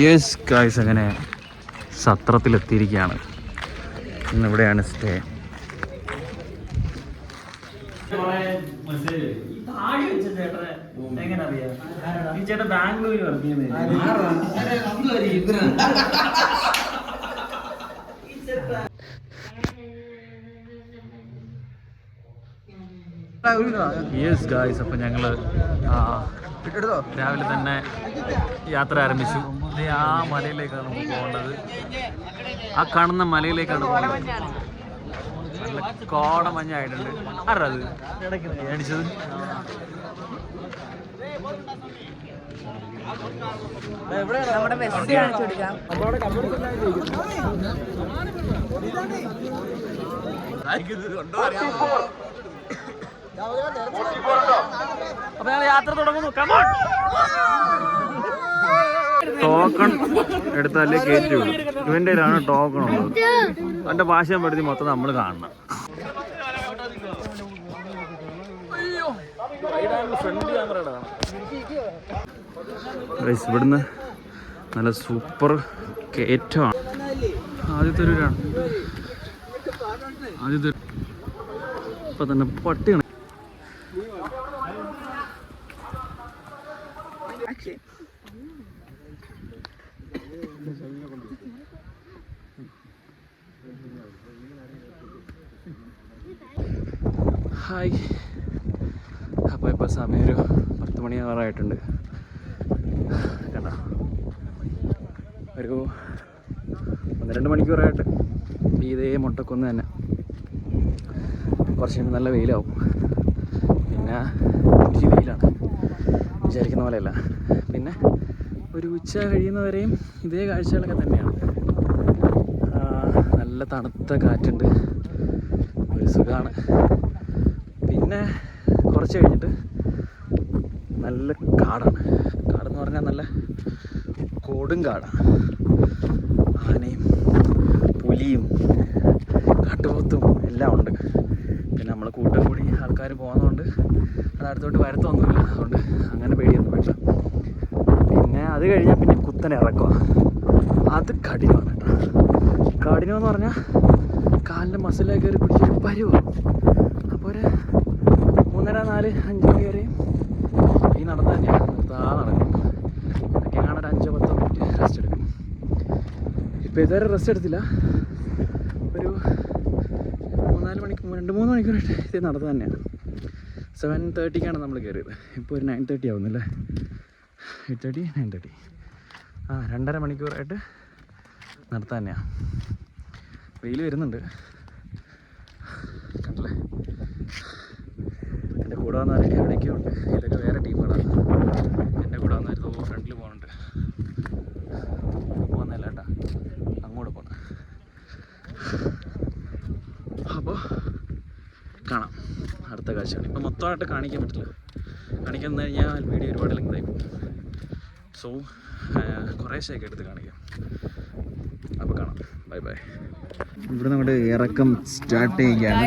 Yes guys അങ്ങനെ സത്രത്തിലെത്തിയിരിക്കുകയാണ്. Stay Bangalore work ചെയ്യുന്നത് യെസ് ഗായ്സ് അപ്പം ഞങ്ങൾ രാവിലെ തന്നെ യാത്ര ആരംഭിച്ചു. ദേ ആ മലയിലേക്കാണ് പോകേണ്ടത്. ആ കാണുന്ന മലയിലേക്കാണ് പോകുന്നത് നല്ല കോട മഞ്ഞായിട്ടുണ്ട് ആരത് അടിച്ചത് നമ്മുടെ കാണിച്ചു കൊടുക്കാം. അപ്പൊ ഞങ്ങൾ യാത്ര തുടങ്ങുന്നു. കമോൺ ടോക്കൺ എടുത്താലേ കയറ്റി വിടും ഇവന്റെ കയ്യിലാണ് ടോക്കൺ ഉള്ളത്. അവന്റെ ഭാഷ പെടുത്തി മൊത്തം നമ്മൾ കാണണം. ഇവിടുന്ന് നല്ല സൂപ്പർ കയറ്റമാണ്. ആദ്യത്തെ ഒരു ആദ്യത്തെ ഇപ്പൊ തന്നെ പട്ടിയാണ് ഹായ്. അപ്പോൾ ഇപ്പോൾ സമയം ഒരു പത്ത് മണിയാറായിട്ടുണ്ട് കണ്ട? ഒരു ഒന്ന് രണ്ട് മണിക്കൂറായിട്ട് ഇതേ മുട്ടക്കൊന്ന് തന്നെ. കുറച്ച് നല്ല വെയിലാവും. പിന്നെ ഇച്ചിരി വെയിലാണ്. വിചാരിക്കുന്ന പോലെയല്ല. പിന്നെ ഒരു ഉച്ച കഴിയുന്നവരെയും ഇതേ കാഴ്ചകളൊക്കെ തന്നെയാണ്. നല്ല തണുത്ത കാറ്റുണ്ട്. ഒരു സുഖമാണ് പിന്നെ കുറച്ച് കഴിഞ്ഞിട്ട് നല്ല കാടാണ്. കാടെന്ന് പറഞ്ഞാൽ നല്ല കൊടും കാടാണ്. ആനയും പുലിയും കാട്ടുപോത്തും എല്ലാം ഉണ്ട്. പിന്നെ നമ്മൾ കൂട്ടം കൂടി ആൾക്കാർ പോകുന്നതുകൊണ്ട് അത് അടുത്തോട്ട് വരത്തൊന്നുമില്ല. അതുകൊണ്ട് അങ്ങനെ പേടിയൊന്നും വേണ്ട. പിന്നെ അത് കഴിഞ്ഞാൽ പിന്നെ കുത്തനെ ഇറക്കുക. അത് കഠിനമാണ് കേട്ടോ. കഠിനമെന്ന് പറഞ്ഞാൽ കാലിന്റെ മസിലൊക്കെ കയറി പിടിച്ചൊരു പരുവാണ് ഒരു നാല് അഞ്ച് മണി വരെയും ഈ നടന്നു തന്നെയാണ് നിർത്താതെ നടക്കും. ഇതൊക്കെയാണ് ഒരു അഞ്ചോ പത്തോ മിനിറ്റ് റെസ്റ്റ് എടുക്കും. ഇപ്പോൾ ഇതുവരെ റെസ്റ്റ് എടുത്തില്ല. ഒരു മൂന്നാൽ മണിക്കൂർ രണ്ട് മൂന്ന് മണിക്കൂറായിട്ട് ഇത് നടന്നു തന്നെയാണ് സെവൻ തേർട്ടിക്കാണ് നമ്മൾ കയറിയത്. ഇപ്പോൾ ഒരു നയൻ തേർട്ടി ആവുന്നല്ലേ? എയ്റ്റ് തേർട്ടി നയൻ തേർട്ടി ആ രണ്ടര മണിക്കൂറായിട്ട് നടത്താൻ തന്നെയാണ് വെയിൽ വരുന്നുണ്ട് കണ്ടല്ലേ എന്റെ കൂടെ വന്നാൽ എവിടേക്കോ ഉണ്ട്. ഇതൊക്കെ വേറെ ടീമുകളാണ് എന്റെ കൂടെ വന്നായിരുന്നു ഫ്രണ്ടിൽ പോകുന്നുണ്ട് പോകുന്നല്ല കേട്ടാ. അങ്ങോട്ട് പോകണം അപ്പോൾ കാണാം. അടുത്ത കാഴ്ചയാണ് ഇപ്പം മൊത്തമായിട്ട് കാണിക്കാൻ പറ്റില്ല. കാണിക്കാൻ കഴിഞ്ഞാൽ വീഡിയോ ഒരുപാട് ലെങ്തായി സോ കുറേശ്ശെയൊക്കെ എടുത്ത് കാണിക്കാം. അപ്പോൾ കാണാം. Bye bye. ഇവിടെ നമ്മുടെ ഇറക്കം സ്റ്റാർട്ട് ചെയ്യുകയാണ്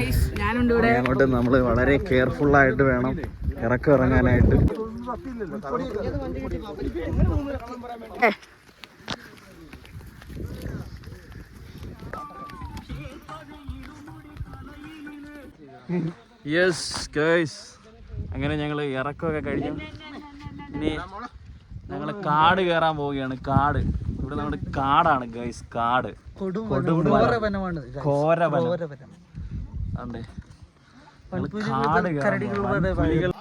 അങ്ങോട്ട് നമ്മൾ വളരെ കെയർഫുൾ ആയിട്ട് വേണം ഇറക്കം ഇറങ്ങാനായിട്ട്. യെസ് ഗേഴ്സ് അങ്ങനെ ഞങ്ങൾ ഇറക്കമൊക്കെ കഴിഞ്ഞു. ഇനി ഞങ്ങൾ കാട് കയറാൻ പോവുകയാണ് കാട്. ഇവിടെ നമ്മുടെ കാടാണ് ഗൈസ് കാട്. കൊടുംവനം. ഘോരവനം. അതെ. അവിടെ കാട് കയറാൻ പോവാ. പുലികൾ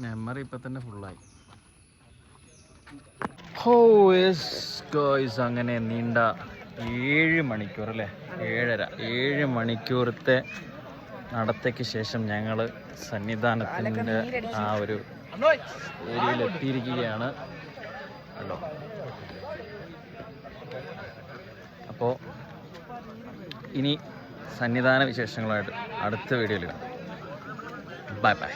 മെമ്മറി ഇപ്പൊ തന്നെ ഫുള്ളായി ഹോ യെസ് ഗോയ്സ് അങ്ങനെ നീണ്ട ഏഴ് മണിക്കൂർ അല്ലേ? ഏഴര. ഏഴ് മണിക്കൂറത്തെ നടത്തയ്ക്ക് ശേഷം ഞങ്ങൾ സന്നിധാനത്തിന്റെ ആ ഒരു ഏരിയയിൽ എത്തിയിരിക്കുകയാണ് കണ്ടോ? അപ്പോൾ ഇനി സന്നിധാന വിശേഷങ്ങളുമായിട്ട് അടുത്ത വീഡിയോയിൽ കാണാം. Bye bye.